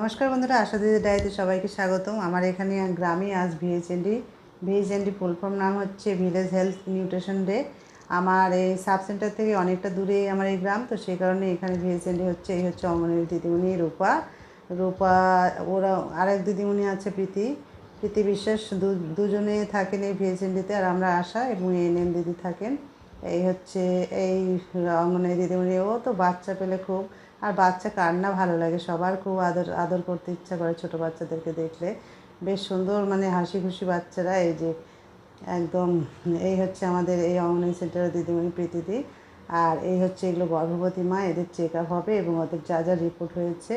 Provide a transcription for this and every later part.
নমস্কার বন্ধুরা, আশা দিদি ডায়েতে সবাইকে স্বাগতম। আমার এখানে গ্রামে আজ ভিএইচএনডি ভিএইচএনডি ফুল ফর্ম নাম হচ্ছে ভিলেজ হেলথ নিউট্রিশন ডে আমার এই সাব সেন্টার থেকে অনেকটা দূরে আমার এই গ্রাম, তো সেই কারণে এখানে ভিএইচএনডি হচ্ছে, এই হচ্ছে অঙ্গনের দিদিমণি রূপা। রূপা, ওরা আরেক দিদিমণি আছে প্রীতি। প্রীতি বিশ্বাস দুজনে থাকেন এই ভিএইচএনডিতে আর আমরা আশা এবং এনএম দিদি থাকেন। এই হচ্ছে, এই অঙ্গনের দিদিমণি, ও তো বাচ্চা পেলে খুব আর বাচ্চা কার না ভালো লাগে? সবার খুব আদর আদর করতে ইচ্ছা করে ছোট বাচ্চাদেরকে দেখলে। বেশ সুন্দর মানে হাসি খুশি বাচ্চারা এই যে, একদম এই হচ্ছে আমাদের এই অঙ্গনওয়াড়ি সেন্টারের দিদিমণি প্রীতিদি আর এই হচ্ছে এগুলো গর্ভবতী মা, এদের চেক আপ হবে এবং ওদের যা যা রিপোর্ট হয়েছে,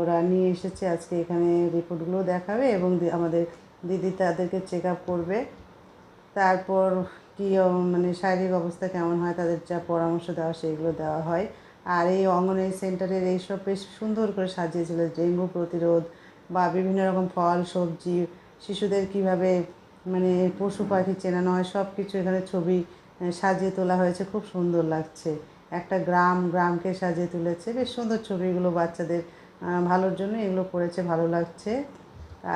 ওরা নিয়ে এসেছে। আজকে এখানে রিপোর্টগুলো দেখাবে এবং আমাদের দিদি তাদেরকে চেক আপ করবে। তারপর কী মানে শারীরিক অবস্থা কেমন হয়, তাদের যা পরামর্শ দেওয়া, সেইগুলো দেওয়া হয়। আর এই অঙ্গনওয়াড়ি সেন্টারের এইসব বেশ সুন্দর করে সাজিয়েছিল, ডেঙ্গু প্রতিরোধ বা বিভিন্ন রকম ফল, সবজি, শিশুদের কীভাবে মানে পশু পাখি চেনানো হয় সব কিছু এখানে ছবি সাজিয়ে তোলা হয়েছে, খুব সুন্দর লাগছে। একটা গ্রাম, গ্রামকে সাজিয়ে তুলেছে, বেশ সুন্দর ছবিগুলো বাচ্চাদের ভালোর জন্য এগুলো করেছে, ভালো লাগছে।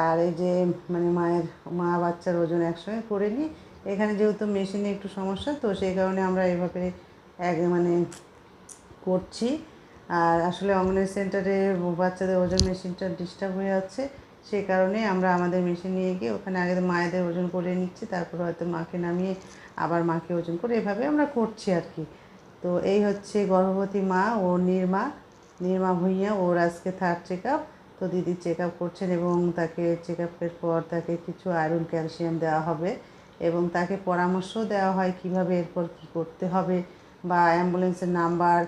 আর এই যে মানে মায়ের, মা বাচ্চার ওজন একসঙ্গে করে নিই, এখানে যেহেতু মেশিনে একটু সমস্যা, তো সেই কারণে আমরা এভাবে এক মানে করছি। আর আসলে অঙ্গনের সেন্টারে বাচ্চাদের ওজন মেশিনটা ডিস্টার্ব হয়ে যাচ্ছে। সেই কারণে আমরা আমাদের মেশিন নিয়ে গিয়ে ওখানে আগে মায়েদের ওজন করে নিচ্ছি, তারপর হয়তো মাকে নামিয়ে আবার মাকে ওজন করে এভাবে আমরা করছি আর কি। তো এই হচ্ছে গর্ভবতী মা ও নির্মা। নির্মা ভূঁইয়া, ওর আজকে থার্ড চেক আপ তো দিদি চেক আপ করছেন এবং তাকে চেক আপের পর তাকে কিছু আয়রন ক্যালসিয়াম দেওয়া হবে এবং তাকে পরামর্শ দেওয়া হয় কীভাবে এরপর কী করতে হবে বা অ্যাম্বুলেন্সের নাম্বার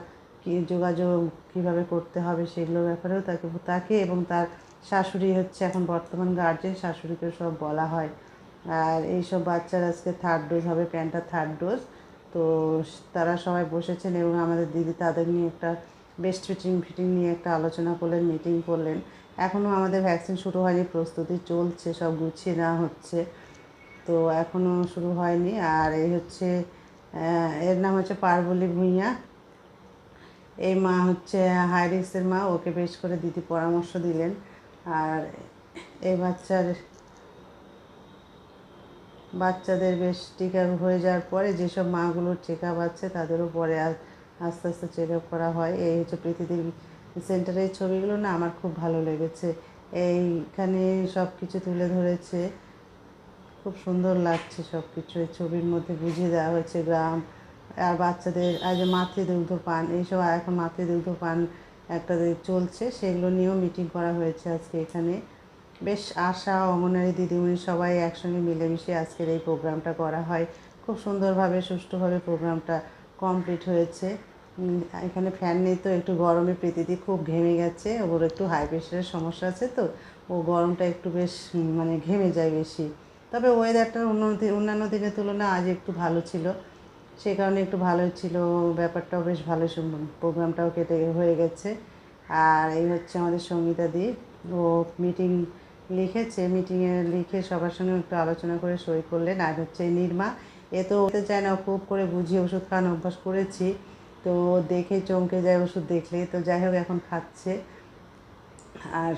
কি যোগাযোগ কীভাবে করতে হবে সেগুলোর ব্যাপারেও তাকে তাকে এবং তার শাশুড়ি হচ্ছে এখন বর্তমান গার্জেন শাশুড়িকে সব বলা হয়। আর এইসব বাচ্চার আজকে থার্ড ডোজ হবে প্যান্টার থার্ড ডোজ তো তারা সবাই বসেছেন এবং আমাদের দিদি তাদের নিয়ে একটা বেস্ট ফিটিং ফিটিং নিয়ে একটা আলোচনা করলেন মিটিং করলেন। এখনও আমাদের ভ্যাকসিন শুরু হয়নি, প্রস্তুতি চলছে, সব গুছিয়ে নেওয়া হচ্ছে। তো এখনও শুরু হয়নি। আর এই হচ্ছে এর নাম হচ্ছে পার্বলী ভূঁইয়া। এই মা হচ্ছে হাইরিক্সের মা, ওকে বেশ করে দিদি পরামর্শ দিলেন। আর এই বাচ্চার, বাচ্চাদের বেশ টিকা হয়ে যাওয়ার পরে যেসব মাগুলোর চেক আপ আছে, তাদেরও পরে আস্তে আস্তে চেক আপ করা হয়। এই হচ্ছে পৃথিবীর সেন্টারের ছবিগুলো না আমার খুব ভালো লেগেছে। এইখানে সব কিছু তুলে ধরেছে। খুব সুন্দর লাগছে সব কিছু এই ছবির মধ্যে বুঝিয়ে দেওয়া হয়েছে গ্রাম আর বাচ্চাদের আর যে মাতৃদুগ্ধ পান এইসব এখন মাতৃদুগ্ধ পান একটা চলছে, সেগুলো নিয়েও মিটিং করা হয়েছে আজকে এখানে। বেশ আশা অঙ্গনারী দিদিমণি সবাই একসঙ্গে মিলেমিশে আজকের এই প্রোগ্রামটা করা হয়। খুব সুন্দরভাবে, সুষ্ঠুভাবে প্রোগ্রামটা কমপ্লিট হয়েছে। এখানে ফ্যান নেই তো একটু গরমে প্রীতিদি খুব ঘেমে গেছে। ওর একটু হাই প্রেশারের সমস্যা আছে তো, ও গরমটা একটু বেশ মানে ঘেমে যায় বেশি। তবে ওয়েদারটা অন্য দি- অন্যান্য দিনের তুলনায় আজ একটু ভালো ছিল। সেই কারণে একটু ভালোই ছিল, ব্যাপারটাও বেশ ভালো প্রোগ্রামটাও কেটে হয়ে গেছে। আর এই হচ্ছে আমাদের সঙ্গীতা দি, ও মিটিং লিখেছে মিটিংয়ে লিখে সবার সঙ্গে একটু আলোচনা করে সই করলেন। আর হচ্ছে নির্মা, এ তো হতে চায় না, খুব করে বুঝিয়ে ওষুধ খাওয়ানো অভ্যাস করেছি, তো দেখে চমকে যায় ওষুধ দেখলে, তো যাই হোক এখন খাচ্ছে। আর